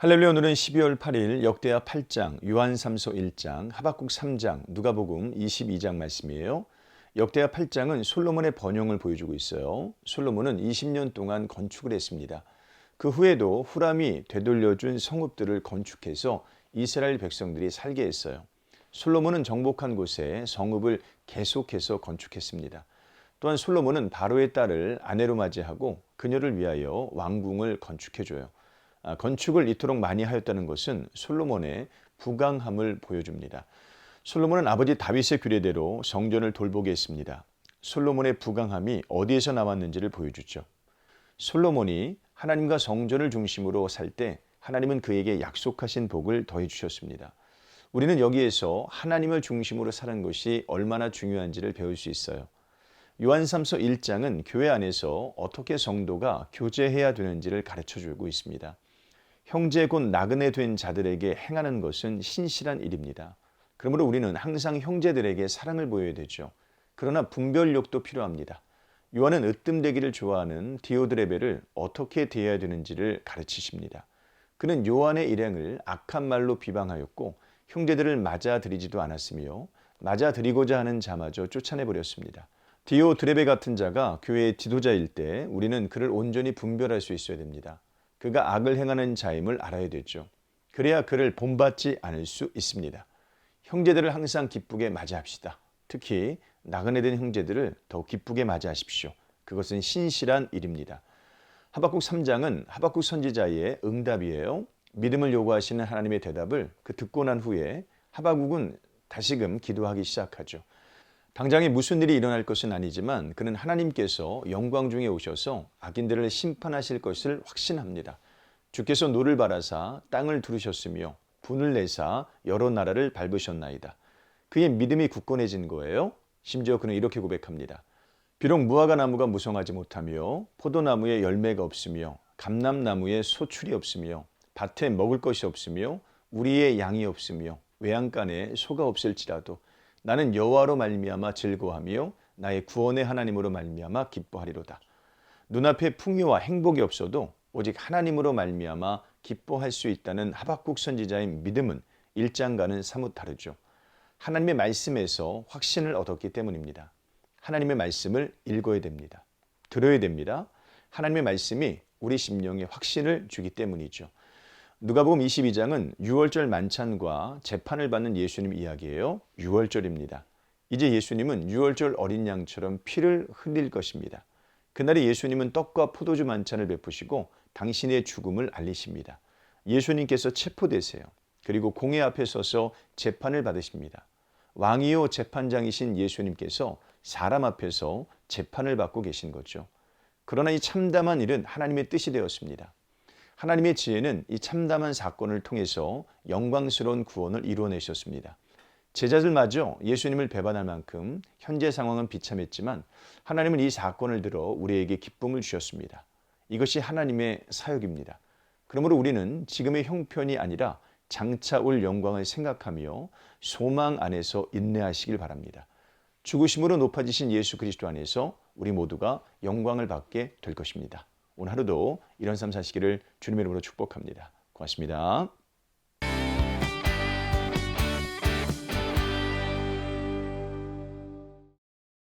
할렐루야 오늘은 12월 8일 역대하 8장, 요한삼서 1장, 하박국 3장, 누가복음 22장 말씀이에요. 역대하 8장은 솔로몬의 번영을 보여주고 있어요. 솔로몬은 20년 동안 건축을 했습니다. 그 후에도 후람이 되돌려준 성읍들을 건축해서 이스라엘 백성들이 살게 했어요. 솔로몬은 정복한 곳에 성읍을 계속해서 건축했습니다. 또한 솔로몬은 바로의 딸을 아내로 맞이하고 그녀를 위하여 왕궁을 건축해줘요. 아, 건축을 이토록 많이 하였다는 것은 솔로몬의 부강함을 보여줍니다. 솔로몬은 아버지 다윗의 규례대로 성전을 돌보게 했습니다. 솔로몬의 부강함이 어디에서 나왔는지를 보여주죠. 솔로몬이 하나님과 성전을 중심으로 살 때 하나님은 그에게 약속하신 복을 더해 주셨습니다. 우리는 여기에서 하나님을 중심으로 사는 것이 얼마나 중요한지를 배울 수 있어요. 요한삼서 1장은 교회 안에서 어떻게 성도가 교제해야 되는지를 가르쳐 주고 있습니다. 형제 곧 나그네 된 자들에게 행하는 것은 신실한 일입니다. 그러므로 우리는 항상 형제들에게 사랑을 보여야 되죠. 그러나 분별력도 필요합니다. 요한은 으뜸되기를 좋아하는 디오드레베를 어떻게 대해야 되는지를 가르치십니다. 그는 요한의 일행을 악한 말로 비방하였고 형제들을 맞아들이지도 않았으며 맞아들이고자 하는 자마저 쫓아내버렸습니다. 디오드레베 같은 자가 교회의 지도자일 때 우리는 그를 온전히 분별할 수 있어야 됩니다. 그가 악을 행하는 자임을 알아야 되죠. 그래야 그를 본받지 않을 수 있습니다. 형제들을 항상 기쁘게 맞이합시다. 특히 나그네 된 형제들을 더 기쁘게 맞이하십시오. 그것은 신실한 일입니다. 하박국 3장은 하박국 선지자의 응답이에요. 믿음을 요구하시는 하나님의 대답을 그 듣고 난 후에 하박국은 다시금 기도하기 시작하죠. 당장에 무슨 일이 일어날 것은 아니지만 그는 하나님께서 영광 중에 오셔서 악인들을 심판하실 것을 확신합니다. 주께서 노를 바라사 땅을 두르셨으며 분을 내사 여러 나라를 밟으셨나이다. 그의 믿음이 굳건해진 거예요. 심지어 그는 이렇게 고백합니다. 비록 무화과 나무가 무성하지 못하며 포도나무에 열매가 없으며 감람나무에 소출이 없으며 밭에 먹을 것이 없으며 우리의 양이 없으며 외양간에 소가 없을지라도 나는 여호와로 말미암아 즐거하며 나의 구원의 하나님으로 말미암아 기뻐하리로다. 눈앞에 풍요와 행복이 없어도 오직 하나님으로 말미암아 기뻐할 수 있다는 하박국 선지자의 믿음은 일장과는 사뭇 다르죠. 하나님의 말씀에서 확신을 얻었기 때문입니다. 하나님의 말씀을 읽어야 됩니다. 들어야 됩니다. 하나님의 말씀이 우리 심령에 확신을 주기 때문이죠. 누가복음 22장은 6월절 만찬과 재판을 받는 예수님 이야기예요. 6월절입니다. 이제 예수님은 6월절 어린 양처럼 피를 흘릴 것입니다. 그날에 예수님은 떡과 포도주 만찬을 베푸시고 당신의 죽음을 알리십니다. 예수님께서 체포되세요. 그리고 공회 앞에 서서 재판을 받으십니다. 왕이요 재판장이신 예수님께서 사람 앞에서 재판을 받고 계신 거죠. 그러나 이 참담한 일은 하나님의 뜻이 되었습니다. 하나님의 지혜는 이 참담한 사건을 통해서 영광스러운 구원을 이루어내셨습니다. 제자들마저 예수님을 배반할 만큼 현재 상황은 비참했지만 하나님은 이 사건을 들어 우리에게 기쁨을 주셨습니다. 이것이 하나님의 사역입니다. 그러므로 우리는 지금의 형편이 아니라 장차 올 영광을 생각하며 소망 안에서 인내하시길 바랍니다. 죽으심으로 높아지신 예수 그리스도 안에서 우리 모두가 영광을 받게 될 것입니다. 오늘 하루도 이런 삶 사시기를 주님의 이름으로 축복합니다. 고맙습니다.